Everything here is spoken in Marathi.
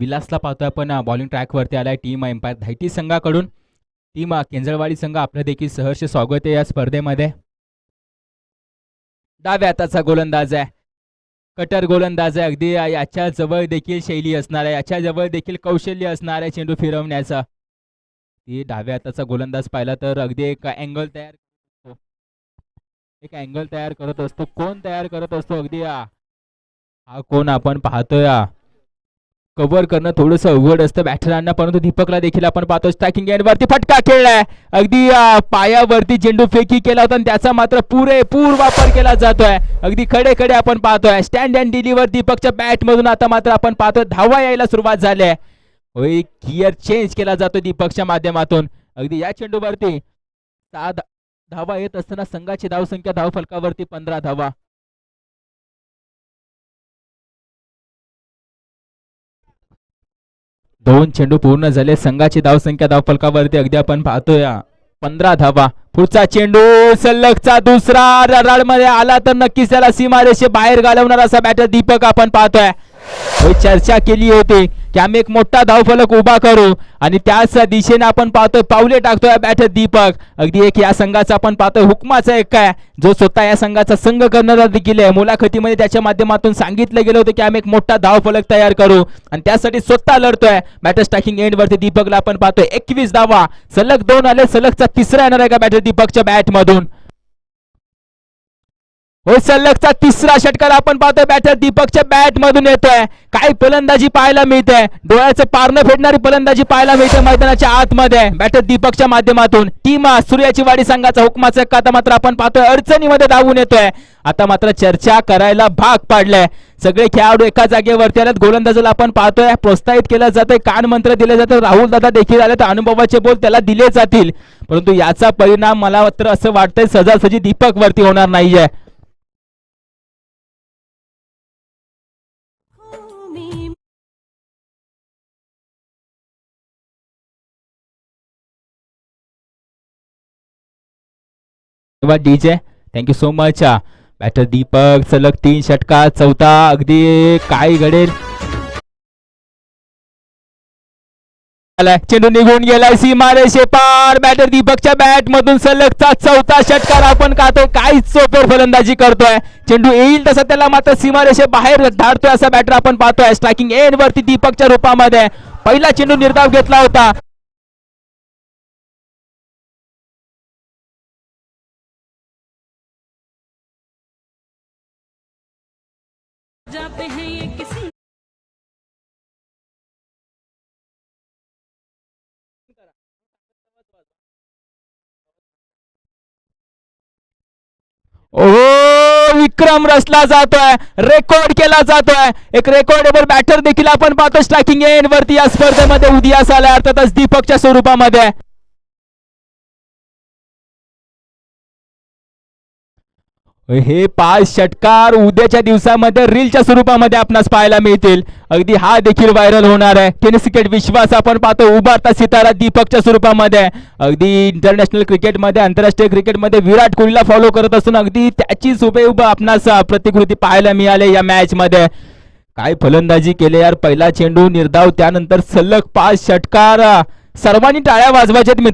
विलासला पाहतोय आपण. बॉलिंग ट्रॅकवरती आलाय टीम एम्पायर धायटी संघाकडून. टीम केंजळवाडी संघ आपलं देखील सहर्ष स्वागत आहे या स्पर्धेमध्ये. डाव्या हाताचा गोलंदाज आहे. कटर गोलंदाज आहे. अगदी याच्या जवळ देखील शैली असणार आहे. याच्या जवळ देखील कौशल्य असणार आहे चेंडू फिरवण्याचं. ती डाव्या हाताचा गोलंदाज पाहिला तर अगदी एक अँगल तयार करतो. एक अँगल तयार करत असतो. कोण तयार करत असतो? अगदी हा हा कोण आपण पाहतोय कव्हर करणं थोडंसं अवघड असतं. बॅटरांना परंतु दीपकला देखील आपण पाहतो. स्ट्रायकिंग वरती फटका खेळलाय. अगदी पायावरती चेंडू फेकी केला होता आणि त्याचा मात्र पुरेपूर वापर केला जातोय. अगदी खडे खडे आपण पाहतोय. स्टँड अँड डिलिव्हर दीपकच्या बॅट मधून आता मात्र आपण पाहतोय धावा यायला सुरुवात झाली आहे. होय गिअर चेंज केला जातो दीपकच्या माध्यमातून. अगदी या चेंडूवरती सहा धा- धावा येत असताना संघाची धावसंख्या धाव फलकावरती पंधरा धावा. दोन चेंडू पूर्ण झाले. संघाची धावसंख्या धावफलकावरती अगदी आपण पाहतोय. पंधरा धावा. पुढचा चेंडू सलगचा दुसरा. रडाळ आला तर नक्कीच त्याला सीमारेषे बाहेर घालवणार असा बॅटर दीपक आपण पाहतोय. चर्चा केली होती की आम्ही एक मोठा धावफलक उभा करू आणि त्याच दिशेने आपण पाहतोय पावले टाकतोय बॅटर दीपक. अगदी एक या संघाचा आपण पाहतोय हुकमाचा एक काय जो स्वतः या संघाचा संघ करणारा देखील आहे. मुलाखतीमध्ये त्याच्या माध्यमातून सांगितलं गेलं होतं की आम्ही एक मोठा धावफलक तयार करू आणि त्यासाठी स्वतः लढतोय. बॅटर स्टॅकिंग एंडवरती दीपकला आपण पाहतोय एकवीस धावा. सलग दोन आले सलगचा तिसरा येणार आहे का बॅटर दीपकच्या बॅटमधून सलगचा तिसरा षटकार आपण पाहतोय बॅटर दीपकच्या बॅट मधून येतोय. काय फलंदाजी पाहायला मिळते. डोळ्याचं पारणं फेडणारी फलंदाजी पाहायला मिळते मैदानाच्या आतमध्ये. बॅटर दीपकच्या माध्यमातून. टीम सूर्याची वाडी संघाचा हुकमाचा आता मात्र आपण पाहतोय अडचणीमध्ये धावून येतोय. आता मात्र चर्चा करायला भाग पाडलाय. सगळे खेळाडू एका जागेवरती आल्यात गोलंदाजाला आपण पाहतोय प्रोत्साहित केलं जातंय कान मंत्र दिले जातं. राहुल दादा देखील आले तर अनुभवाचे बोल त्याला दिले जातील. परंतु याचा परिणाम मला मात्र असं वाटतंय सजासजी दीपक वरती होणार नाहीये. धन्यवाद DJ thank you so much batter Deepak सलग तीन षटका चौथा अगदी काय घडेल चेंडू निघून गेलाय सीमारेषे पार बॅटर दीपकच्या बॅट मधून सलगचा चौथा षटकार आपण काढतोय काहीच चोपर फलंदाजी करतोय। चेंडू येईल तसा त्याला मात्र सीमारेषे बाहेर धाडतोय असा बॅटर आपण पाहतोय। स्ट्रायकिंग एंड वरती दीपकच्या रूपामध्ये। पहिला चेंडू निर्धाव घेतला होता। जाते हैं ये किसी ओ विक्रम रचला जातोय रेकॉर्ड केला जातोय. एक रेकॉर्डेबल बॅटर देखील आपण पाहतो. स्ट्रायकिंग एंड वरती या स्पर्धेमध्ये उदयास आलाय. अर्थातच दीपकच्या स्वरूपामध्ये. हे पाच षटकार उद्याच्या दिवसामध्ये रीलच्या स्वरूपामध्ये आपणास पाहायला मिळतील. अगदी हा देखील व्हायरल होणार आहे. टेनिस क्रिकेट विश्वास आपण पाहतो उभारता सितारा दीपकच्या स्वरूपामध्ये. अगदी इंटरनॅशनल क्रिकेटमध्ये आंतरराष्ट्रीय क्रिकेटमध्ये विराट कोहलीला फॉलो करत असून अगदी त्याचीच हुबेहूब आपणास प्रतिकृती पाहायला मिळाली या मॅचमध्ये काय फलंदाजी केले यार पहिला चेंडू निर्धाव त्यानंतर सलग पाच षटकार सर्वांनी टाळ्या वाजवायच्यात मित्र